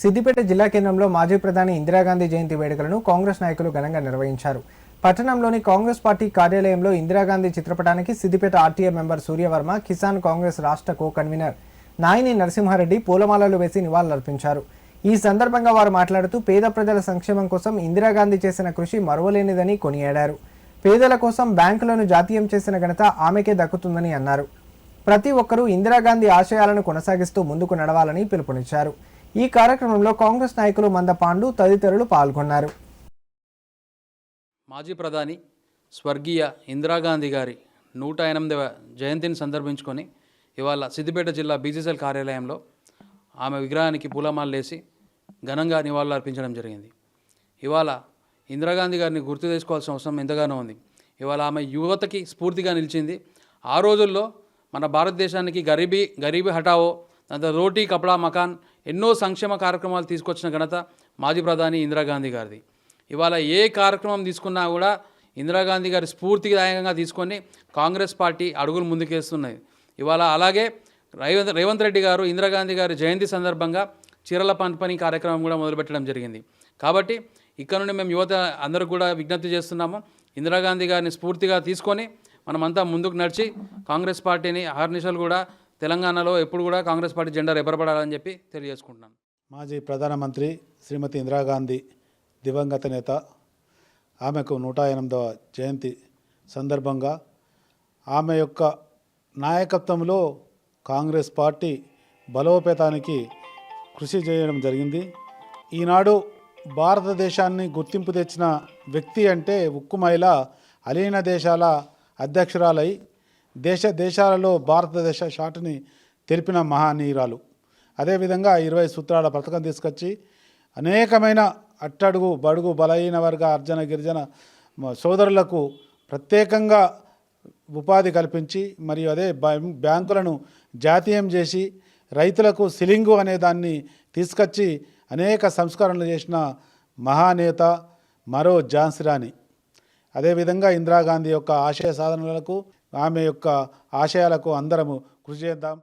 సిద్దిపేట జిల్లా కేంద్రంలో మాజీ ప్రధాని ఇందిరాగాంధీ జయంతి వేడుకలను కాంగ్రెస్ నాయకులు ఘనంగా నిర్వహించారు. పట్టణంలోని కాంగ్రెస్ పార్టీ కార్యాలయంలో ఇందిరాగాంధీ చిత్రపటానికి సిద్దిపేట ఆర్టీఏ మెంబర్ సూర్యవర్మ కిసాన్ కాంగ్రెస్ రాష్ట్ర కో కన్వీనర్ నాయిని నరసింహారెడ్డి పూలమాలలు వేసి నివాళులర్పించారు. ఈ సందర్భంగా వారు మాట్లాడుతూ పేద ప్రజల సంక్షేమం కోసం ఇందిరాగాంధీ చేసిన కృషి మరువలేనిదని కొనియాడారు. పేదల కోసం బ్యాంకులను జాతీయం చేసిన ఘనత ఆమెకే దక్కుతుందని అన్నారు. ప్రతి ఒక్కరూ ఇందిరాగాంధీ ఆశయాలను కొనసాగిస్తూ ముందుకు నడవాలని పిలుపునిచ్చారు. ఈ కార్యక్రమంలో కాంగ్రెస్ నాయకులు మంద పాండు తదితరులు పాల్గొన్నారు. మాజీ ప్రధాని స్వర్గీయ ఇందిరాగాంధీ గారి నూట ఎనిమిదవ జయంతిని సందర్భించుకొని ఇవాళ సిద్దిపేట జిల్లా బీసీసీఎల్ కార్యాలయంలో ఆమె విగ్రహానికి పూలమాలలేసి ఘనంగా నివాళులు అర్పించడం జరిగింది. ఇవాళ ఇందిరాగాంధీ గారిని గుర్తు తెచ్చుకోవాల్సిన అవసరం ఎంతగానో ఉంది. ఇవాళ ఆమె యువతకి స్ఫూర్తిగా నిలిచింది. ఆ రోజుల్లో మన భారతదేశానికి గరీబీ గరీబీ హటావో దాంతో రోటీ కపడా మకాన్ ఎన్నో సంక్షేమ కార్యక్రమాలు తీసుకొచ్చిన ఘనత మాజీ ప్రధాని ఇందిరాగాంధీ గారిది. ఇవాళ ఏ కార్యక్రమం తీసుకున్నా కూడా ఇందిరాగాంధీ గారి స్ఫూర్తిదాయకంగా తీసుకొని కాంగ్రెస్ పార్టీ అడుగులు ముందుకేస్తున్నాయి. ఇవాళ అలాగే రేవంత్ రేవంత్ రెడ్డి గారు ఇందిరాగాంధీ గారి జయంతి సందర్భంగా చీరల పంపిణీ కార్యక్రమం కూడా మొదలుపెట్టడం జరిగింది. కాబట్టి ఇక్కడ నుండి మేము యువత అందరూ కూడా విజ్ఞప్తి చేస్తున్నాము ఇందిరాగాంధీ గారిని స్ఫూర్తిగా తీసుకొని మనమంతా ముందుకు నడిచి కాంగ్రెస్ పార్టీని ఆర్నిషలు కూడా తెలంగాణలో ఎప్పుడు కూడా కాంగ్రెస్ పార్టీ జెండా రెపరపడాలని చెప్పి తెలియజేసుకుంటున్నాను మాజీ ప్రధానమంత్రి శ్రీమతి ఇందిరాగాంధీ దివంగత నేత. ఆమెకు నూట ఎనిమిదవ జయంతి సందర్భంగా ఆమె యొక్క నాయకత్వంలో కాంగ్రెస్ పార్టీ బలోపేతానికి కృషి చేయడం జరిగింది. ఈనాడు భారతదేశాన్ని గుర్తింపు తెచ్చిన వ్యక్తి అంటే ఉక్కు మహిళ అలీన దేశాల అధ్యక్షురాలై దేశ దేశాలలో భారతదేశ షాటుని తెలిపిన మహానీయురాలు. అదేవిధంగా ఇరవై సూత్రాల పథకం తీసుకొచ్చి అనేకమైన అట్టడుగు బడుగు బలహీన వర్గ అర్జన గిరిజన సోదరులకు ప్రత్యేకంగా ఉపాధి కల్పించి మరియు అదే బ్యాంకులను జాతీయం చేసి రైతులకు సిలింగు అనే దాన్ని తీసుకొచ్చి అనేక సంస్కరణలు చేసిన మహానేత మరో ఝాన్సిరాని అదేవిధంగా ఇందిరాగాంధీ యొక్క ఆశయ సాధనలకు ఆమె యొక్క ఆశయాలకు అందరము కృషి చేద్దాం.